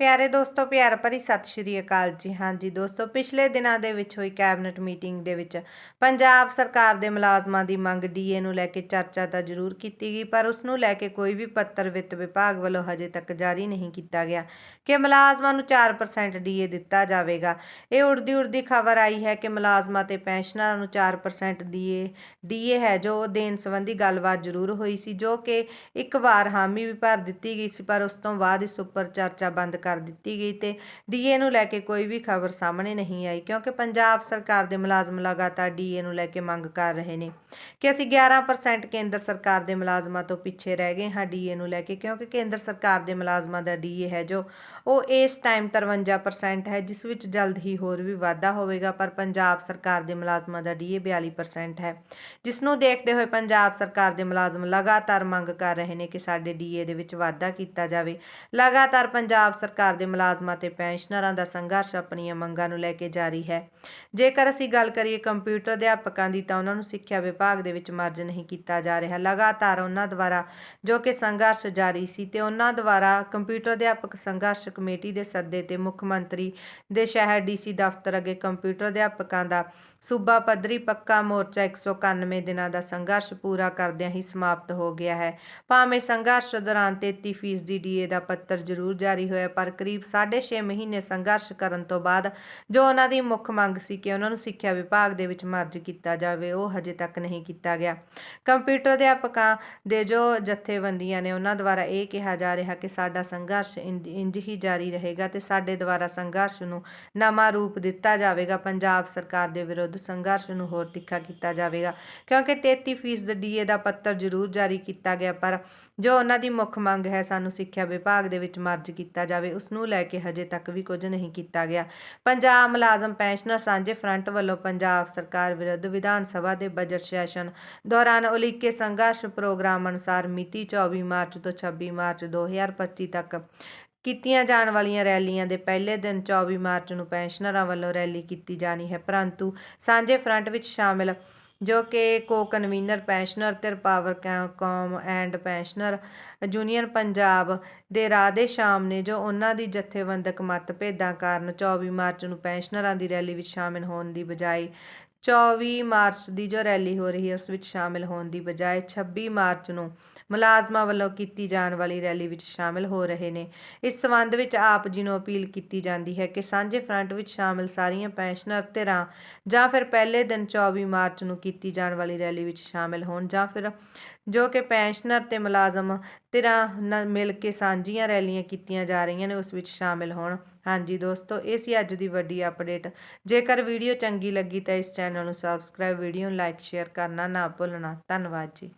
ਪਿਆਰੇ ਦੋਸਤੋ, ਪਿਆਰ ਭਰੀ ਸਤਿ ਸ਼੍ਰੀ ਅਕਾਲ ਜੀ। ਹਾਂਜੀ ਦੋਸਤੋ, ਪਿਛਲੇ ਦਿਨਾਂ ਦੇ ਵਿੱਚ ਹੋਈ ਕੈਬਨਿਟ ਮੀਟਿੰਗ ਦੇ ਵਿੱਚ ਪੰਜਾਬ ਸਰਕਾਰ ਦੇ ਮੁਲਾਜ਼ਮਾਂ ਦੀ ਮੰਗ ਡੀਏ ਨੂੰ ਲੈ ਕੇ ਚਰਚਾ ਤਾਂ ਜ਼ਰੂਰ ਕੀਤੀ ਗਈ, ਪਰ ਉਸ ਨੂੰ ਲੈ ਕੇ ਕੋਈ ਵੀ ਪੱਤਰ ਵਿੱਤ ਵਿਭਾਗ ਵੱਲੋਂ ਹਜੇ ਤੱਕ ਜਾਰੀ ਨਹੀਂ ਕੀਤਾ ਗਿਆ ਕਿ ਮੁਲਾਜ਼ਮਾਂ ਨੂੰ 4% ਡੀਏ ਦਿੱਤਾ ਜਾਵੇਗਾ। ਇਹ ਉੜਦੀ ਉੜਦੀ ਖਬਰ ਆਈ ਹੈ ਕਿ ਮੁਲਾਜ਼ਮਾਂ ਤੇ ਪੈਨਸ਼ਨਰਾਂ ਨੂੰ 4% ਡੀਏ ਡੀਏ ਹੈ, ਜੋ ਉਹ ਦੇਣ ਸੰਬੰਧੀ ਗੱਲਬਾਤ ਜ਼ਰੂਰ ਹੋਈ ਸੀ, ਜੋ ਕਿ ਇੱਕ ਵਾਰ ਹਾਮੀ ਵੀ ਭਰ ਦਿੱਤੀ ਗਈ ਸੀ, ਪਰ ਉਸ ਤੋਂ ਬਾਅਦ ਇਸ ਉੱਪਰ ਚਰਚਾ ਬੰਦ ਕਰ ਕਰ ਦਿੱਤੀ ਗਈ ਤੇ ਡੀਏ ਨੂੰ ਲੈ ਕੇ ਕੋਈ ਵੀ ਖਬਰ ਸਾਹਮਣੇ ਨਹੀਂ ਆਈ, ਕਿਉਂਕਿ ਪੰਜਾਬ ਸਰਕਾਰ ਦੇ ਮੁਲਾਜ਼ਮ ਲਗਾਤਾਰ ਡੀਏ ਨੂੰ ਲੈ ਕੇ ਮੰਗ ਕਰ ਰਹੇ ਨੇ ਕਿ ਅਸੀਂ 11% ਕੇਂਦਰ ਸਰਕਾਰ ਦੇ ਮੁਲਾਜ਼ਮਾਂ ਤੋਂ ਪਿੱਛੇ ਰਹਿ ਗਏ ਹਾਂ ਡੀਏ ਨੂੰ ਲੈ ਕੇ, ਕਿਉਂਕਿ ਕੇਂਦਰ ਸਰਕਾਰ ਦੇ ਮੁਲਾਜ਼ਮਾਂ ਦਾ ਡੀਏ ਹੈ ਜੋ ਉਹ ਇਸ ਟਾਈਮ 53% ਹੈ, ਜਿਸ ਵਿੱਚ ਜਲਦ ਹੀ ਹੋਰ ਵੀ ਵਾਧਾ ਹੋਵੇਗਾ, ਪਰ ਪੰਜਾਬ ਸਰਕਾਰ ਦੇ ਮੁਲਾਜ਼ਮਾਂ ਦਾ ਡੀਏ 42% ਹੈ। ਜਿਸ ਨੂੰ ਦੇਖਦੇ ਹੋਏ ਪੰਜਾਬ ਸਰਕਾਰ ਦੇ ਮੁਲਾਜ਼ਮ ਲਗਾਤਾਰ ਮੰਗ ਕਰ ਰਹੇ ਨੇ ਕਿ ਸਾਡੇ ਡੀਏ ਦੇ ਵਿੱਚ ਵਾਧਾ ਕੀਤਾ ਜਾਵੇ। ਲਗਾਤਾਰ ਪੰਜਾਬ ਸਰਕਾਰ ਸਰਕਾਰ ਦੇ ਮੁਲਾਜ਼ਮਾਂ ਤੇ ਪੈਨਸ਼ਨਰਾਂ ਦਾ ਸੰਘਰਸ਼ ਆਪਣੀਆਂ ਮੰਗਾਂ ਨੂੰ ਲੈ ਕੇ ਜਾਰੀ ਹੈ। ਜੇਕਰ ਅਸੀਂ ਗੱਲ ਕਰੀਏ ਕੰਪਿਊਟਰ ਅਧਿਆਪਕਾਂ ਦੀ ਤਾਂ ਉਹਨਾਂ ਨੂੰ ਸਿੱਖਿਆ ਵਿਭਾਗ ਦੇ ਵਿੱਚ ਮਰਜ ਨਹੀਂ ਕੀਤਾ ਜਾ ਰਿਹਾ। ਲਗਾਤਾਰ ਉਹਨਾਂ ਦੁਆਰਾ ਜੋ ਕਿ ਸੰਘਰਸ਼ ਜਾਰੀ ਸੀ ਤੇ ਉਹਨਾਂ ਦੁਆਰਾ ਕੰਪਿਊਟਰ ਅਧਿਆਪਕ ਸੰਘਰਸ਼ ਕਮੇਟੀ ਦੇ ਸੱਦੇ ਤੇ ਮੁੱਖ ਮੰਤਰੀ ਦੇ ਸ਼ਹਿਰ ਡੀਸੀ ਦਫ਼ਤਰ ਅੱਗੇ ਕੰਪਿਊਟਰ ਅਧਿਆਪਕਾਂ ਦਾ ਸੂਬਾ ਪੱਧਰੀ ਪੱਕਾ ਮੋਰਚਾ 191 ਦਿਨਾਂ ਦਾ ਸੰਘਰਸ਼ ਪੂਰਾ ਕਰਦਿਆਂ ਹੀ ਸਮਾਪਤ ਹੋ ਗਿਆ ਹੈ। ਭਾਵੇਂ ਸੰਘਰਸ਼ ਦੌਰਾਨ 33% ਦੀ ਡੀਏ ਦਾ ਪੱਤਰ ਜ਼ਰੂਰ ਜਾਰੀ ਹੋਇਆ ਪਰ ਕਰੀਬ 6.5 ਮਹੀਨੇ ਸੰਘਰਸ਼ ਕਰਨ ਤੋਂ ਬਾਅਦ ਜੋ ਉਹਨਾਂ ਦੀ ਮੁੱਖ ਮੰਗ ਸੀ ਕਿ ਉਹਨਾਂ ਨੂੰ ਸਿੱਖਿਆ ਵਿਭਾਗ ਦੇ ਵਿੱਚ ਮਰਜ ਕੀਤਾ ਜਾਵੇ, ਉਹ ਹਜੇ ਤੱਕ ਨਹੀਂ ਕੀਤਾ ਗਿਆ। ਕੰਪਿਊਟਰ ਅਧਿਆਪਕਾਂ ਦੇ ਜੋ ਜਥੇਬੰਦੀਆਂ ਨੇ, ਉਹਨਾਂ ਦੁਆਰਾ ਇਹ ਕਿਹਾ ਜਾ ਰਿਹਾ ਕਿ ਸਾਡਾ ਸੰਘਰਸ਼ ਇੰਜ ਹੀ ਜਾਰੀ ਰਹੇਗਾ ਤੇ ਸਾਡੇ ਦੁਆਰਾ ਸੰਘਰਸ਼ ਨੂੰ ਨਵਾਂ ਰੂਪ ਦਿੱਤਾ ਜਾਵੇਗਾ। ਪੰਜਾਬ ਸਰਕਾਰ ਦੇ ਵਿਰੁੱਧ ਸੰਘਰਸ਼ ਨੂੰ ਹੋਰ ਤਿੱਖਾ ਕੀਤਾ ਜਾਵੇਗਾ, ਕਿਉਂਕਿ 33% ਡੀਏ ਦਾ ਪੱਤਰ ਜ਼ਰੂਰ ਜਾਰੀ ਕੀਤਾ ਗਿਆ, ਪਰ ਜੋ ਉਹਨਾਂ ਦੀ ਮੁੱਖ ਮੰਗ ਹੈ, ਸਾਨੂੰ ਸਿੱਖਿਆ ਵਿਭਾਗ ਦੇ ਵਿੱਚ ਮਰਜ ਕੀਤਾ ਜਾਵੇ ਉਸ ਨੂੰ ਲੈ ਕੇ ਹਜੇ ਤੱਕ ਵੀ ਕੁਝ ਨਹੀਂ ਕੀਤਾ ਗਿਆ। ਪੰਜਾਬ ਮੁਲਾਜ਼ਮ ਪੈਨਸ਼ਨਰ ਸਾਂਝੇ ਫਰੰਟ ਵੱਲੋਂ ਪੰਜਾਬ ਸਰਕਾਰ ਵਿਰੁੱਧ ਵਿਧਾਨ ਸਭਾ ਦੇ ਬਜਟ ਸੈਸ਼ਨ ਦੌਰਾਨ ਉਲੀਕੇ ਸੰਘਰਸ਼ ਪ੍ਰੋਗਰਾਮ ਅਨੁਸਾਰ ਮਿਤੀ 24 ਮਾਰਚ ਤੋਂ 26 ਮਾਰਚ 2025 ਤੱਕ ਕੀਤੀਆਂ ਜਾਣ ਵਾਲੀਆਂ ਰੈਲੀਆਂ ਦੇ ਪਹਿਲੇ ਦਿਨ 24 ਮਾਰਚ ਨੂੰ ਪੈਨਸ਼ਨਰਾਂ ਵੱਲੋਂ ਰੈਲੀ ਕੀਤੀ ਜਾਣੀ ਹੈ। ਪਰੰਤੂ ਸਾਂਝੇ ਫਰੰਟ ਵਿੱਚ ਸ਼ਾਮਿਲ ਜੋ ਕਿ ਕੋ ਕਨਵੀਨਰ ਪੈਨਸ਼ਨਰ ਤੇ Powercom and pensioner union Punjab ਦੇ ਰਾਧੇ ਸ਼ਾਮ ਨੇ ਜੋ ਉਹਨਾਂ ਦੀ ਜਥੇਬੰਦਕ ਮਤਭੇਦਾਂ ਕਾਰਨ 24 ਮਾਰਚ ਨੂੰ ਪੈਨਸ਼ਨਰਾਂ ਦੀ ਰੈਲੀ ਵਿੱਚ ਸ਼ਾਮਿਲ ਹੋਣ ਦੀ ਬਜਾਏ 24 ਮਾਰਚ ਦੀ ਜੋ ਰੈਲੀ ਹੋ ਰਹੀ ਹੈ, ਉਸ ਵਿੱਚ ਸ਼ਾਮਿਲ ਹੋਣ ਦੀ ਬਜਾਏ 26 ਮਾਰਚ ਨੂੰ ਮੁਲਾਜ਼ਮਾਂ ਵੱਲੋਂ ਕੀਤੀ ਜਾਣ ਵਾਲੀ ਰੈਲੀ ਵਿੱਚ ਸ਼ਾਮਿਲ ਹੋ ਰਹੇ ਨੇ। ਇਸ ਸਬੰਧ ਵਿੱਚ ਆਪ ਜੀ ਨੂੰ ਅਪੀਲ ਕੀਤੀ ਜਾਂਦੀ ਹੈ ਕਿ ਸਾਂਝੇ ਫਰੰਟ ਵਿੱਚ ਸ਼ਾਮਿਲ ਸਾਰੀਆਂ ਪੈਨਸ਼ਨਰ ਧਿਰਾਂ ਜਾਂ ਫਿਰ ਪਹਿਲੇ ਦਿਨ 24 ਮਾਰਚ ਨੂੰ ਕੀਤੀ ਜਾਣ ਵਾਲੀ ਰੈਲੀ ਵਿੱਚ ਸ਼ਾਮਿਲ ਹੋਣ ਜਾਂ ਫਿਰ ਜੋ ਕਿ ਪੈਨਸ਼ਨਰ ਤੇ ਮੁਲਾਜ਼ਮ ਧਿਰਾਂ ਨਾਲ ਮਿਲ ਕੇ ਸਾਂਝੀਆਂ ਰੈਲੀਆਂ ਕੀਤੀਆਂ ਜਾ ਰਹੀਆਂ ਨੇ, ਉਸ ਵਿੱਚ ਸ਼ਾਮਿਲ ਹੋਣ। ਹਾਂਜੀ ਦੋਸਤੋ, ਇਹ ਸੀ ਅੱਜ ਦੀ ਵੱਡੀ ਅਪਡੇਟ ਜੇਕਰ ਵੀਡੀਓ ਚੰਗੀ ਲੱਗੀ ਤਾਂ ਇਸ ਚੈਨਲ ਨੂੰ ਸਬਸਕ੍ਰਾਈਬ ਵੀਡੀਓ ਨੂੰ ਲਾਈਕ ਸ਼ੇਅਰ ਕਰਨਾ ਨਾ ਭੁੱਲਣਾ। ਧੰਨਵਾਦ ਜੀ।